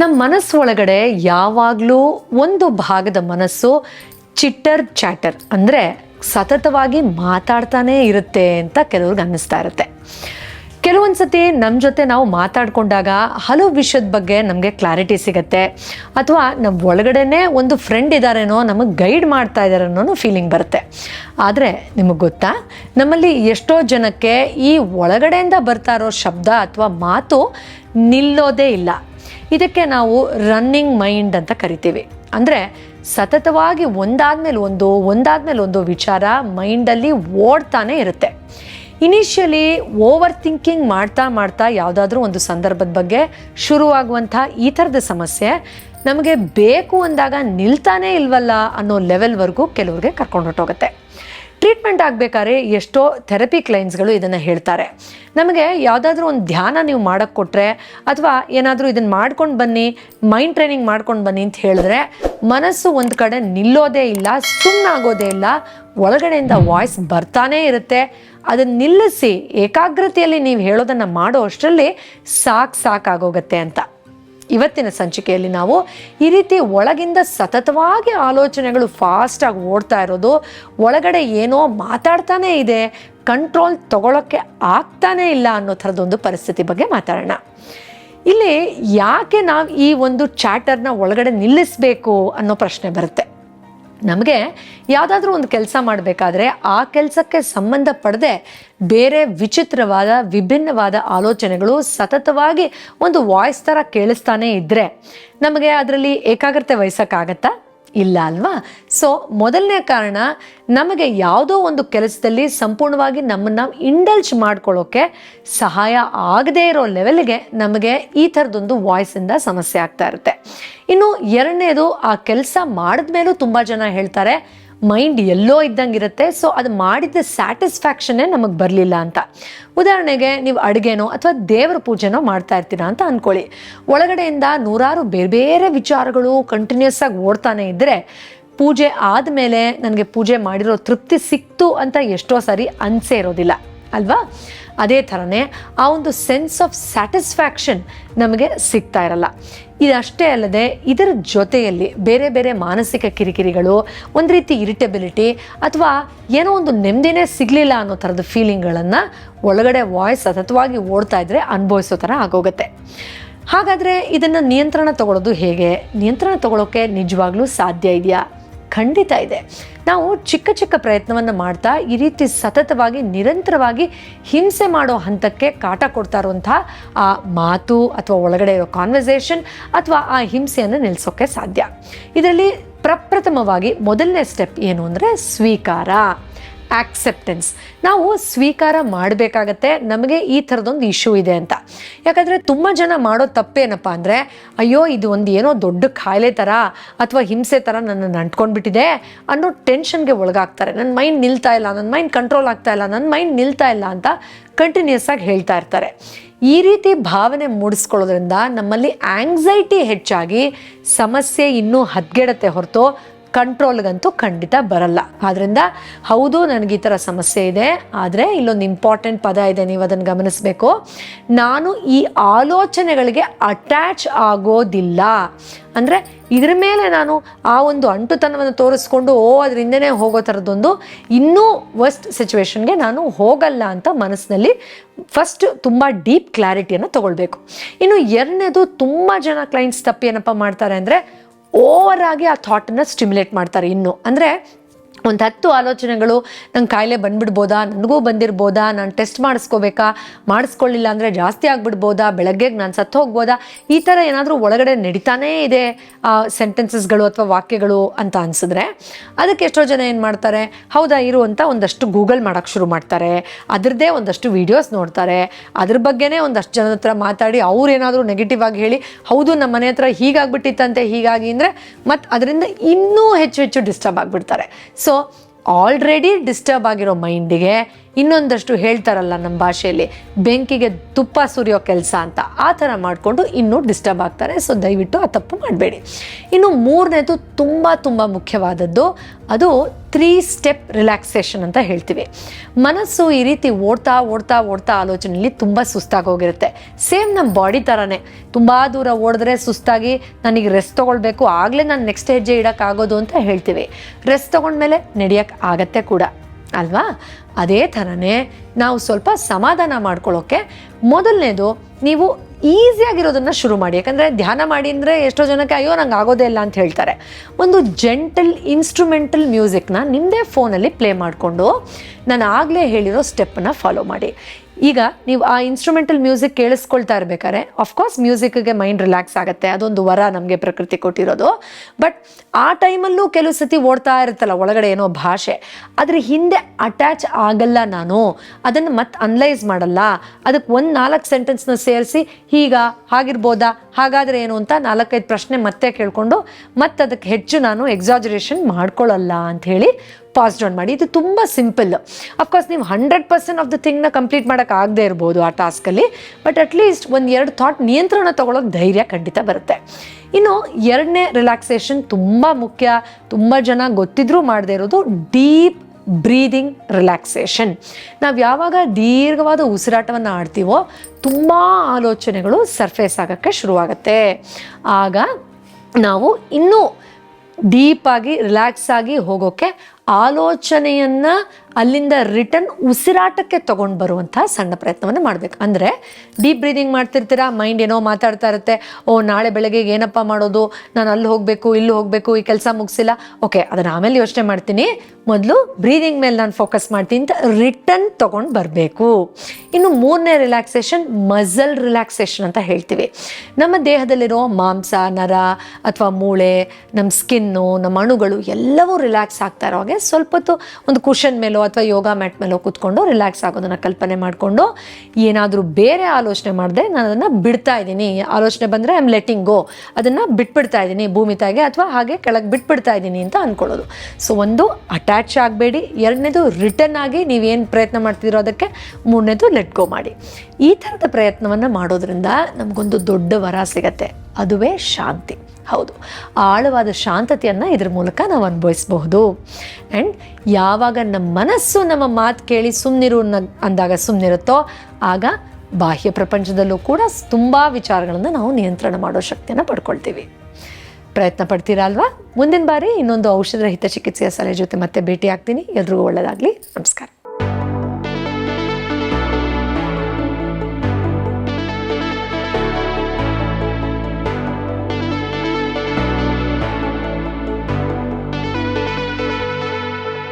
ನಮ್ಮ ಮನಸ್ಸು ಒಳಗಡೆ ಯಾವಾಗಲೂ ಒಂದು ಭಾಗದ ಮನಸ್ಸು ಚಿಟ್ಟರ್, ಚಾಟರ್, ಅಂದರೆ ಸತತವಾಗಿ ಮಾತಾಡ್ತಾನೇ ಇರುತ್ತೆ ಅಂತ ಕೆಲವ್ರಿಗೆ ಅನ್ನಿಸ್ತಾ ಇರುತ್ತೆ. ಕೆಲವೊಂದು ಸತಿ ನಮ್ಮ ಜೊತೆ ನಾವು ಮಾತಾಡ್ಕೊಂಡಾಗ ಹಲವು ವಿಷಯದ ಬಗ್ಗೆ ನಮಗೆ ಕ್ಲಾರಿಟಿ ಸಿಗುತ್ತೆ. ಅಥವಾ ನಮ್ಮ ಒಳಗಡೆನೇ ಒಂದು ಫ್ರೆಂಡ್ ಇದ್ದಾರೇನೋ ನಮಗೆ ಗೈಡ್ ಮಾಡ್ತಾ ಇದ್ದಾರೆ ಅನ್ನೋ ಫೀಲಿಂಗ್ ಬರುತ್ತೆ. ಆದರೆ ನಿಮಗೆ ಗೊತ್ತಾ? ನಮ್ಮಲ್ಲಿ ಎಷ್ಟೋ ಜನಕ್ಕೆ ಈ ಒಳಗಡೆಯಿಂದ ಬರ್ತಾ ಇರೋ ಶಬ್ದ ಅಥವಾ ಮಾತು ನಿಲ್ಲೋದೇ ಇಲ್ಲ. ಇದಕ್ಕೆ ನಾವು ರನ್ನಿಂಗ್ ಮೈಂಡ್ ಅಂತ ಕರಿತೀವಿ. ಅಂದರೆ ಸತತವಾಗಿ ಒಂದಾದ್ಮೇಲೆ ಒಂದು ಒಂದಾದ್ಮೇಲೆ ಒಂದು ವಿಚಾರ ಮೈಂಡಲ್ಲಿ ಓಡ್ತಾನೆ ಇರುತ್ತೆ. ಇನಿಷಿಯಲಿ ಓವರ್ ಥಿಂಕಿಂಗ್ ಮಾಡ್ತಾ ಮಾಡ್ತಾ ಯಾವುದಾದ್ರೂ ಒಂದು ಸಂದರ್ಭದ ಬಗ್ಗೆ ಶುರುವಾಗುವಂಥ ಈ ಥರದ ಸಮಸ್ಯೆ ನಮಗೆ ಬೇಕು ಅಂದಾಗ ನಿಲ್ತಾನೇ ಇಲ್ವಲ್ಲ ಅನ್ನೋ ಲೆವೆಲ್ವರೆಗೂ ಕೆಲವ್ರಿಗೆ ಕರ್ಕೊಂಡು ಹೊಟ್ಟೋಗುತ್ತೆ ಟ್ರೀಟ್ಮೆಂಟ್ ಆಗಬೇಕಾದ್ರೆ ಎಷ್ಟೋ ಥೆರಪಿ ಕ್ಲೈನ್ಸ್ಗಳು ಇದನ್ನು ಹೇಳ್ತಾರೆ. ನಮಗೆ ಯಾವುದಾದ್ರೂ ಒಂದು ಧ್ಯಾನ ನೀವು ಮಾಡಕ್ಕೆ ಕೊಟ್ಟರೆ ಅಥವಾ ಏನಾದರೂ ಇದನ್ನು ಮಾಡ್ಕೊಂಡು ಬನ್ನಿ ಮೈಂಡ್ ಟ್ರೈನಿಂಗ್ ಮಾಡ್ಕೊಂಡು ಬನ್ನಿ ಅಂತ ಹೇಳಿದ್ರೆ ಮನಸ್ಸು ಒಂದು ಕಡೆ ನಿಲ್ಲೋದೇ ಇಲ್ಲ ಸುಮ್ಮನಾಗೋದೇ ಇಲ್ಲ, ಒಳಗಡೆಯಿಂದ ವಾಯ್ಸ್ ಬರ್ತಾನೇ ಇರುತ್ತೆ. ಅದನ್ನು ನಿಲ್ಲಿಸಿ ಏಕಾಗ್ರತೆಯಲ್ಲಿ ನೀವು ಹೇಳೋದನ್ನು ಮಾಡೋ ಅಷ್ಟರಲ್ಲಿ ಸಾಕು ಸಾಕಾಗೋಗತ್ತೆ ಅಂತ. ಇವತ್ತಿನ ಸಂಚಿಕೆಯಲ್ಲಿ ನಾವು ಈ ರೀತಿ ಒಳಗಿಂದ ಸತತವಾಗಿ ಆಲೋಚನೆಗಳು ಫಾಸ್ಟಾಗಿ ಓಡ್ತಾ ಇರೋದು, ಒಳಗಡೆ ಏನೋ ಮಾತಾಡ್ತಾನೇ ಇದೆ ಕಂಟ್ರೋಲ್ ತಗೊಳ್ಳೋಕ್ಕೆ ಆಗ್ತಾನೆ ಇಲ್ಲ ಅನ್ನೋ ಥರದೊಂದು ಪರಿಸ್ಥಿತಿ ಬಗ್ಗೆ ಮಾತಾಡೋಣ. ಇಲ್ಲಿ ಯಾಕೆ ನಾವು ಈ ಒಂದು ಚಾಟರ್ನ ಒಳಗಡೆ ನಿಲ್ಲಿಸಬೇಕು ಅನ್ನೋ ಪ್ರಶ್ನೆ ಬರುತ್ತೆ. ನಮಗೆ ಯಾವುದಾದ್ರೂ ಒಂದು ಕೆಲಸ ಮಾಡಬೇಕಾದ್ರೆ ಆ ಕೆಲಸಕ್ಕೆ ಸಂಬಂಧಪಡದೆ ಬೇರೆ ವಿಚಿತ್ರವಾದ, ವಿಭಿನ್ನವಾದ ಆಲೋಚನೆಗಳು ಸತತವಾಗಿ ಒಂದು ವಾಯ್ಸ್ ಥರ ಕೇಳಿಸ್ತಾನೆ ಇದ್ದರೆ ನಮಗೆ ಅದರಲ್ಲಿ ಏಕಾಗ್ರತೆ ವಹಿಸೋಕ್ಕಾಗತ್ತಾ? ಇಲ್ಲ ಅಲ್ವಾ? ಸೊ ಮೊದಲನೇ ಕಾರಣ, ನಮಗೆ ಯಾವುದೋ ಒಂದು ಕೆಲಸದಲ್ಲಿ ಸಂಪೂರ್ಣವಾಗಿ ನಮ್ಮನ್ನು ಇಂಡಲ್ಜ್ ಮಾಡ್ಕೊಳ್ಳೋಕ್ಕೆ ಸಹಾಯ ಆಗದೇ ಇರೋ ಲೆವೆಲ್ಗೆ ನಮಗೆ ಈ ಥರದೊಂದು ವಾಯ್ಸಿಂದ ಸಮಸ್ಯೆ ಆಗ್ತಾ ಇರುತ್ತೆ. ಇನ್ನು ಎರಡನೇದು, ಆ ಕೆಲಸ ಮಾಡಿದ್ಮೇಲೂ ತುಂಬ ಜನ ಹೇಳ್ತಾರೆ ಮೈಂಡ್ ಎಲ್ಲೋ ಇದ್ದಂಗೆ ಇರುತ್ತೆ ಸೊ ಅದು ಮಾಡಿದ ಸ್ಯಾಟಿಸ್ಫ್ಯಾಕ್ಷನ್ನೇ ನಮಗೆ ಬರಲಿಲ್ಲ ಅಂತ. ಉದಾಹರಣೆಗೆ, ನೀವು ಅಡುಗೆನೋ ಅಥವಾ ದೇವರ ಪೂಜೆನೋ ಮಾಡ್ತಾ ಇರ್ತೀರಾ ಅಂತ ಅಂದ್ಕೊಳ್ಳಿ ಒಳಗಡೆಯಿಂದ ನೂರಾರು ಬೇರೆ ಬೇರೆ ವಿಚಾರಗಳು ಕಂಟಿನ್ಯೂಸ್ ಆಗಿ ಓಡ್ತಾನೆ ಇದ್ದರೆ ಪೂಜೆ ಆದಮೇಲೆ ನನಗೆ ಪೂಜೆ ಮಾಡಿರೋ ತೃಪ್ತಿ ಸಿಕ್ತು ಅಂತ ಎಷ್ಟೋ ಸಾರಿ ಅನಿಸೇ ಇರೋದಿಲ್ಲ. ಅಲ್ವಾ? ಅದೇ ಥರನೇ ಆ ಒಂದು ಸೆನ್ಸ್ ಆಫ್ ಸ್ಯಾಟಿಸ್ಫ್ಯಾಕ್ಷನ್ ನಮಗೆ ಸಿಗ್ತಾ ಇರಲ್ಲ. ಇದಷ್ಟೇ ಅಲ್ಲದೆ ಇದರ ಜೊತೆಯಲ್ಲಿ ಬೇರೆ ಬೇರೆ ಮಾನಸಿಕ ಕಿರಿಕಿರಿಗಳು, ಒಂದು ರೀತಿ ಇರಿಟಬಿಲಿಟಿ ಅಥವಾ ಏನೋ ಒಂದು ನೆಮ್ಮದಿನೇ ಸಿಗಲಿಲ್ಲ ಅನ್ನೋ ಥರದ ಫೀಲಿಂಗ್ಗಳನ್ನು ಒಳಗಡೆ ವಾಯ್ಸ್ ಸತತವಾಗಿ ಓಡ್ತಾ ಇದ್ದರೆ ಅನುಭವಿಸೋ ಥರ ಆಗೋಗುತ್ತೆ. ಹಾಗಾದರೆ ಇದನ್ನು ನಿಯಂತ್ರಣ ತಗೊಳ್ಳೋದು ಹೇಗೆ? ನಿಯಂತ್ರಣ ತಗೊಳ್ಳೋಕ್ಕೆ ನಿಜವಾಗ್ಲೂ ಸಾಧ್ಯ ಇದೆಯಾ? ಖಂಡಿತ ಇದೆ. ನಾವು ಚಿಕ್ಕ ಚಿಕ್ಕ ಪ್ರಯತ್ನವನ್ನು ಮಾಡ್ತಾ ಈ ರೀತಿ ಸತತವಾಗಿ, ನಿರಂತರವಾಗಿ ಹಿಂಸೆ ಮಾಡೋ ಹಂತಕ್ಕೆ ಕಾಟ ಕೊಡ್ತಾ ಇರುವಂಥ ಆ ಮಾತು ಅಥವಾ ಒಳಗಡೆ ಇರೋ ಕಾನ್ವರ್ಸೇಷನ್ ಅಥವಾ ಆ ಹಿಂಸೆಯನ್ನು ನಿಲ್ಲಿಸೋಕ್ಕೆ ಸಾಧ್ಯ. ಇದರಲ್ಲಿ ಪ್ರಪ್ರಥಮವಾಗಿ ಮೊದಲನೇ ಸ್ಟೆಪ್ ಏನು ಅಂದರೆ ಸ್ವೀಕಾರ. ಆಕ್ಸೆಪ್ಟೆನ್ಸ್ ನಾವು ಸ್ವೀಕಾರ ಮಾಡಬೇಕಾಗತ್ತೆ, ನಮಗೆ ಈ ಥರದೊಂದು ಇಶ್ಯೂ ಇದೆ ಅಂತ. ಯಾಕಂದರೆ ತುಂಬ ಜನ ಮಾಡೋ ತಪ್ಪೇನಪ್ಪ ಅಂದರೆ, ಅಯ್ಯೋ, ಇದು ಒಂದು ಏನೋ ದೊಡ್ಡ ಖಾಯಿಲೆ ಥರ ಅಥವಾ ಹಿಂಸೆ ಥರ ನನ್ನನ್ನು ಅಂಟ್ಕೊಂಡ್ಬಿಟ್ಟಿದೆ ಅನ್ನೋ ಟೆನ್ಷನ್ಗೆ ಒಳಗಾಗ್ತಾರೆ. ನನ್ನ ಮೈಂಡ್ ನಿಲ್ತಾ ಇಲ್ಲ ನನ್ನ ಮೈಂಡ್ ಕಂಟ್ರೋಲ್ ಆಗ್ತಾ ಇಲ್ಲ ನನ್ನ ಮೈಂಡ್ ನಿಲ್ತಾ ಇಲ್ಲ ಅಂತ ಕಂಟಿನ್ಯೂಸ್ ಆಗಿ ಹೇಳ್ತಾ ಇರ್ತಾರೆ. ಈ ರೀತಿ ಭಾವನೆ ಮೂಡಿಸ್ಕೊಳ್ಳೋದ್ರಿಂದ ನಮ್ಮಲ್ಲಿ ಆಂಗ್ಸೈಟಿ ಹೆಚ್ಚಾಗಿ, ಸಮಸ್ಯೆ ಇನ್ನೂ ಹದ್ಗೆಡತ್ತೆ ಹೊರತು ಕಂಟ್ರೋಲ್ಗಂತೂ ಖಂಡಿತ ಬರಲ್ಲ. ಆದ್ದರಿಂದ ಹೌದು, ನನಗೆ ಈ ಥರ ಸಮಸ್ಯೆ ಇದೆ. ಆದರೆ ಇಲ್ಲೊಂದು ಇಂಪಾರ್ಟೆಂಟ್ ಪದ ಇದೆ, ನೀವು ಅದನ್ನು ಗಮನಿಸಬೇಕು. ನಾನು ಈ ಆಲೋಚನೆಗಳಿಗೆ ಅಟ್ಯಾಚ್ ಆಗೋದಿಲ್ಲ. ಅಂದರೆ ಇದ್ರ ಮೇಲೆ ನಾನು ಆ ಒಂದು ಅಂಟುತನವನ್ನು ತೋರಿಸ್ಕೊಂಡು, ಓ, ಅದರಿಂದನೇ ಹೋಗೋ ಥರದ್ದೊಂದು ಇನ್ನೂ ವರ್ಸ್ಟ್ ಸಿಚುವೇಶನ್ಗೆ ನಾನು ಹೋಗಲ್ಲ ಅಂತ ಮನಸ್ಸಿನಲ್ಲಿ ಫಸ್ಟ್ ತುಂಬ ಡೀಪ್ ಕ್ಲಾರಿಟಿಯನ್ನು ತಗೊಳ್ಬೇಕು. ಇನ್ನು ಎರಡನೇದು, ತುಂಬ ಜನ ಕ್ಲೈಂಟ್ಸ್ ತಪ್ಪೇನಪ್ಪ ಮಾಡ್ತಾರೆ ಅಂದರೆ ಓವರ್ ಆಗಿ ಆ ಥಾಟನ್ನು ಸ್ಟಿಮ್ಯುಲೇಟ್ ಮಾಡ್ತಾರೆ ಇನ್ನು. ಅಂದರೆ ಒಂದು ಹತ್ತು ಆಲೋಚನೆಗಳು ನಂಗೆ ಕಾಯಿಲೆ ಬಂದ್ಬಿಡ್ಬೋದಾ? ನನಗೂ ಬಂದಿರ್ಬೋದಾ? ನಾನು ಟೆಸ್ಟ್ ಮಾಡಿಸ್ಕೋಬೇಕಾ? ಮಾಡಿಸ್ಕೊಳ್ಳಿಲ್ಲ ಅಂದರೆ ಜಾಸ್ತಿ ಆಗ್ಬಿಡ್ಬೋದಾ? ಬೆಳಗ್ಗೆಗೆ ನಾನು ಸತ್ತು ಹೋಗ್ಬೋದಾ? ಈ ಥರ ಏನಾದರೂ ಒಳಗಡೆ ನಡೀತಾನೇ ಇದೆ ಸೆಂಟೆನ್ಸಸ್ಗಳು ಅಥವಾ ವಾಕ್ಯಗಳು ಅಂತ ಅನಿಸಿದ್ರೆ. ಅದಕ್ಕೆ ಎಷ್ಟೋ ಜನ ಏನು ಮಾಡ್ತಾರೆ, ಹೌದಾ ಇರು ಅಂತ ಒಂದಷ್ಟು ಗೂಗಲ್ ಮಾಡೋಕ್ಕೆ ಶುರು ಮಾಡ್ತಾರೆ. ಅದರದ್ದೇ ಒಂದಷ್ಟು ವೀಡಿಯೋಸ್ ನೋಡ್ತಾರೆ. ಅದ್ರ ಬಗ್ಗೆನೇ ಒಂದಷ್ಟು ಜನದ ಹತ್ರ ಮಾತಾಡಿ ಅವ್ರು ಏನಾದರೂ ನೆಗೆಟಿವ್ ಆಗಿ ಹೇಳಿ, ಹೌದು ನಮ್ಮ ಮನೆ ಹತ್ರ ಹೀಗಾಗ್ಬಿಟ್ಟಿತ್ತಂತೆ, ಹೀಗಾಗಿ ಅಂದರೆ ಮತ್ತು ಅದರಿಂದ ಇನ್ನೂ ಹೆಚ್ಚು ಹೆಚ್ಚು ಡಿಸ್ಟರ್ಬ್ ಆಗಿಬಿಡ್ತಾರೆ. ಸೊ ಆಲ್ರೆಡಿ ಡಿಸ್ಟರ್ಬ್ ಆಗಿರೋ ಮೈಂಡಿಗೆ ಇನ್ನೊಂದಷ್ಟು ಹೇಳ್ತಾರಲ್ಲ ನಮ್ಮ ಭಾಷೆಯಲ್ಲಿ, ಬೆಂಕಿಗೆ ತುಪ್ಪ ಸುರಿಯೋ ಕೆಲಸ ಅಂತ. ಆ ಥರ ಮಾಡಿಕೊಂಡು ಇನ್ನೂ ಡಿಸ್ಟರ್ಬ್ ಆಗ್ತಾರೆ. ಸೊ ದಯವಿಟ್ಟು ಆ ತಪ್ಪು ಮಾಡಬೇಡಿ. ಇನ್ನು ಮೂರನೇದು ತುಂಬ ತುಂಬ ಮುಖ್ಯವಾದದ್ದು, ಅದು ತ್ರೀ ಸ್ಟೆಪ್ ರಿಲ್ಯಾಕ್ಸೇಷನ್ ಅಂತ ಹೇಳ್ತೀವಿ. ಮನಸ್ಸು ಈ ರೀತಿ ಓಡ್ತಾ ಓಡ್ತಾ ಓಡ್ತಾ ಆಲೋಚನೆಯಲ್ಲಿ ತುಂಬ ಸುಸ್ತಾಗಿ ಹೋಗಿರುತ್ತೆ ಸೇಮ್ ನಮ್ಮ ಬಾಡಿ ಥರನೇ. ತುಂಬ ದೂರ ಓಡಿದ್ರೆ ಸುಸ್ತಾಗಿ ನನಗೆ ರೆಸ್ಟ್ ತೊಗೊಳ್ಬೇಕು. ಆಗಲೇ ನಾನು ನೆಕ್ಸ್ಟ್ ಹೆಜ್ಜೆ ಇಡೋಕ್ಕಾಗೋದು ಅಂತ ಹೇಳ್ತೀವಿ. ರೆಸ್ಟ್ ತೊಗೊಂಡ್ಮೇಲೆ ನಡೆಯೋಕ್ಕೆ ಆಗತ್ತೆ ಕೂಡ. ಅಲ್ವಾ? ಅದೇ ಥರನೇ ನಾವು ಸ್ವಲ್ಪ ಸಮಾಧಾನ ಮಾಡ್ಕೊಳ್ಳೋಕ್ಕೆ ಮೊದಲನೇದು ನೀವು ಈಸಿಯಾಗಿರೋದನ್ನು ಶುರು ಮಾಡಿ. ಯಾಕಂದರೆ ಧ್ಯಾನ ಮಾಡಿ ಅಂದರೆ ಎಷ್ಟೋ ಜನಕ್ಕೆ ಅಯ್ಯೋ ನಂಗೆ ಆಗೋದೇ ಇಲ್ಲ ಅಂತ ಹೇಳ್ತಾರೆ. ಒಂದು ಜೆಂಟಲ್ ಇನ್ಸ್ಟ್ರೂಮೆಂಟಲ್ ಮ್ಯೂಸಿಕ್ನ ನಿಮ್ಮದೇ ಫೋನಲ್ಲಿ ಪ್ಲೇ ಮಾಡಿಕೊಂಡು ನಾನು ಆಗಲೇ ಹೇಳಿರೋ ಸ್ಟೆಪ್ಪನ್ನು ಫಾಲೋ ಮಾಡಿ. ಈಗ ನೀವು ಆ ಇನ್ಸ್ಟ್ರೂಮೆಂಟಲ್ ಮ್ಯೂಸಿಕ್ ಕೇಳಿಸ್ಕೊಳ್ತಾ ಇರ್ಬೇಕಾದ್ರೆ ಅಫ್ಕೋರ್ಸ್ ಮ್ಯೂಸಿಕ್ಗೆ ಮೈಂಡ್ ರಿಲ್ಯಾಕ್ಸ್ ಆಗುತ್ತೆ. ಅದೊಂದು ವರ ನಮಗೆ ಪ್ರಕೃತಿ ಕೊಟ್ಟಿರೋದು. ಬಟ್ ಆ ಟೈಮಲ್ಲೂ ಕೆಲವು ಸತಿ ಓಡ್ತಾ ಇರುತ್ತಲ್ಲ, ಒಳಗಡೆ ಏನೋ ಭಾಷೆ. ಅದ್ರ ಹಿಂದೆ ಅಟ್ಯಾಚ್ ಆಗಲ್ಲ ನಾನು. ಅದನ್ನು ಮತ್ತೆ ಅನಲೈಸ್ ಮಾಡಲ್ಲ. ಅದಕ್ಕೆ ಒಂದು ನಾಲ್ಕು ಸೆಂಟೆನ್ಸ್ನ ಸೇರಿಸಿ ಹೀಗ ಹಾಗಿರ್ಬೋದಾ? ಹಾಗಾದರೆ ಏನು ಅಂತ ನಾಲ್ಕೈದು ಪ್ರಶ್ನೆ ಮತ್ತೆ ಕೇಳಿಕೊಂಡು ಮತ್ತೆ ಅದಕ್ಕೆ ಹೆಚ್ಚು ನಾನು ಎಕ್ಸಾಜರೇಷನ್ ಮಾಡ್ಕೊಳ್ಳಲ್ಲ ಅಂತ ಹೇಳಿ ಪಾಸ್ ಡೌನ್ ಮಾಡಿ. ಇದು ತುಂಬ ಸಿಂಪಲ್ ಅಫ್ಕೋರ್ಸ್ ನೀವು ಹಂಡ್ರೆಡ್ ಪರ್ಸೆಂಟ್ ಆಫ್ ದ ಥಿಂಗ್ನ ಕಂಪ್ಲೀಟ್ ಮಾಡೋಕೆ ಆಗದೆ ಇರ್ಬೋದು ಆ ಟಾಸ್ಕಲ್ಲಿ ಬಟ್ ಅಟ್ಲೀಸ್ಟ್ ಒಂದು ಎರಡು ಥಾಟ್ ನಿಯಂತ್ರಣ ತೊಗೊಳೋಕೆ ಧೈರ್ಯ ಖಂಡಿತ ಬರುತ್ತೆ. ಇನ್ನು ಎರಡನೇ ರಿಲ್ಯಾಕ್ಸೇಷನ್ ತುಂಬ ಮುಖ್ಯ. ತುಂಬ ಜನ ಗೊತ್ತಿದ್ರೂ ಮಾಡದೇ ಇರೋದು ಡೀಪ್ ಬ್ರೀದಿಂಗ್ ರಿಲ್ಯಾಕ್ಸೇಷನ್. ನಾವು ಯಾವಾಗ ದೀರ್ಘವಾದ ಉಸಿರಾಟವನ್ನು ಆಡ್ತೀವೋ ತುಂಬ ಆಲೋಚನೆಗಳು ಸರ್ಫೇಸ್ ಆಗೋಕ್ಕೆ ಶುರುವಾಗುತ್ತೆ. ಆಗ ನಾವು ಇನ್ನೂ ಡೀಪಾಗಿ ರಿಲ್ಯಾಕ್ಸ್ ಆಗಿ ಹೋಗೋಕ್ಕೆ ಆಲೋಚನೆಯನ್ನು ಅಲ್ಲಿಂದ ರಿಟರ್ನ್ ಉಸಿರಾಟಕ್ಕೆ ತೊಗೊಂಡು ಬರುವಂತಹ ಸಣ್ಣ ಪ್ರಯತ್ನವನ್ನು ಮಾಡಬೇಕು. ಅಂದರೆ ಡೀಪ್ ಬ್ರೀದಿಂಗ್ ಮಾಡ್ತಿರ್ತೀರಾ, ಮೈಂಡ್ ಏನೋ ಮಾತಾಡ್ತಾ ಇರುತ್ತೆ, ಓ, ನಾಳೆ ಬೆಳಗ್ಗೆ ಏನಪ್ಪ ಮಾಡೋದು, ನಾನು ಅಲ್ಲಿ ಹೋಗಬೇಕು, ಇಲ್ಲಿ ಹೋಗಬೇಕು, ಈ ಕೆಲಸ ಮುಗಿಸಿಲ್ಲ. ಓಕೆ, ಅದನ್ನು ಆಮೇಲೆ ಯೋಚನೆ ಮಾಡ್ತೀನಿ. ಮೊದಲು ಬ್ರೀದಿಂಗ್ ಮೇಲೆ ನಾನು ಫೋಕಸ್ ಮಾಡ್ತೀನಿ ಅಂತ ರಿಟರ್ನ್ ತೊಗೊಂಡು ಬರಬೇಕು. ಇನ್ನು ಮೂರನೇ ರಿಲ್ಯಾಕ್ಸೇಷನ್, ಮಸಲ್ ರಿಲ್ಯಾಕ್ಸೇಷನ್ ಅಂತ ಹೇಳ್ತೀವಿ. ನಮ್ಮ ದೇಹದಲ್ಲಿರೋ ಮಾಂಸ, ನರ ಅಥವಾ ಮೂಳೆ ನಮ್ಮ ಸ್ಕಿನ್ನು, ನಮ್ಮ ಅಣುಗಳು ಎಲ್ಲವೂ ರಿಲ್ಯಾಕ್ಸ್ ಆಗ್ತಾ ಇರೋ ಹಾಗೆ ಸ್ವಲ್ಪ ಹೊತ್ತು ಒಂದು ಕುಷನ್ ಮೇಲೋ ಅಥವಾ ಯೋಗ ಮ್ಯಾಟ್ ಮೇಲೆ ಕೂತ್ಕೊಂಡು ರಿಲ್ಯಾಕ್ಸ್ ಆಗೋದನ್ನು ಕಲ್ಪನೆ ಮಾಡಿಕೊಂಡು ಏನಾದರೂ ಬೇರೆ ಆಲೋಚನೆ ಮಾಡಿದೆ ನಾನು ಅದನ್ನು ಬಿಡ್ತಾ ಇದ್ದೀನಿ. ಆಲೋಚನೆ ಬಂದರೆ ಐ ಆಮ್ ಲೆಟಿಂಗ್ ಗೋ ಅದನ್ನು ಬಿಟ್ಬಿಡ್ತಾ ಇದ್ದೀನಿ. ಭೂಮಿ ತಾಯಿಗೆ ಅಥವಾ ಹಾಗೆ ಕೆಳಗೆ ಬಿಟ್ಬಿಡ್ತಾ ಇದ್ದೀನಿ ಅಂತ ಅಂದ್ಕೊಳ್ಳೋದು ಸೊ ಒಂದು ಅಟ್ಯಾಚ್ ಆಗಬೇಡಿ. ಎರಡನೇದು ರಿಟರ್ನ್ ಆಗಿ ನೀವೇನು ಪ್ರಯತ್ನ ಮಾಡ್ತಿದ್ರೋ ಅದಕ್ಕೆ ಮೂರನೇದು ಲೆಟ್ ಗೋ ಮಾಡಿ. ಈ ಥರದ ಪ್ರಯತ್ನವನ್ನು ಮಾಡೋದ್ರಿಂದ ನಮಗೊಂದು ದೊಡ್ಡ ವರ ಸಿಗತ್ತೆ. ಅದುವೇ ಶಾಂತಿ. ಹೌದು. ಆಳವಾದ ಶಾಂತತೆಯನ್ನು ಇದ್ರ ಮೂಲಕ ನಾವು ಅನುಭವಿಸಬಹುದು. ಆ್ಯಂಡ್ ಯಾವಾಗ ನಮ್ಮ ಮನಸ್ಸು ನಮ್ಮ ಮಾತು ಕೇಳಿ ಸುಮ್ಮನಿರು ಅಂದಾಗ ಸುಮ್ಮನಿರುತ್ತೋ ಆಗ ಬಾಹ್ಯ ಪ್ರಪಂಚದಲ್ಲೂ ಕೂಡ ತುಂಬ ವಿಚಾರಗಳನ್ನು ನಾವು ನಿಯಂತ್ರಣ ಮಾಡೋ ಶಕ್ತಿಯನ್ನು ಪಡ್ಕೊಳ್ತೀವಿ. ಪ್ರಯತ್ನ ಪಡ್ತೀರಾ ಅಲ್ವಾ? ಮುಂದಿನ ಬಾರಿ ಇನ್ನೊಂದು ಔಷಧ ರಹಿತ ಚಿಕಿತ್ಸೆಯ ಸಲಹೆ ಜೊತೆ ಮತ್ತೆ ಭೇಟಿ ಆಗ್ತೀನಿ ಎಲ್ರಿಗೂ ಒಳ್ಳೆಯದಾಗಲಿ ನಮಸ್ಕಾರ.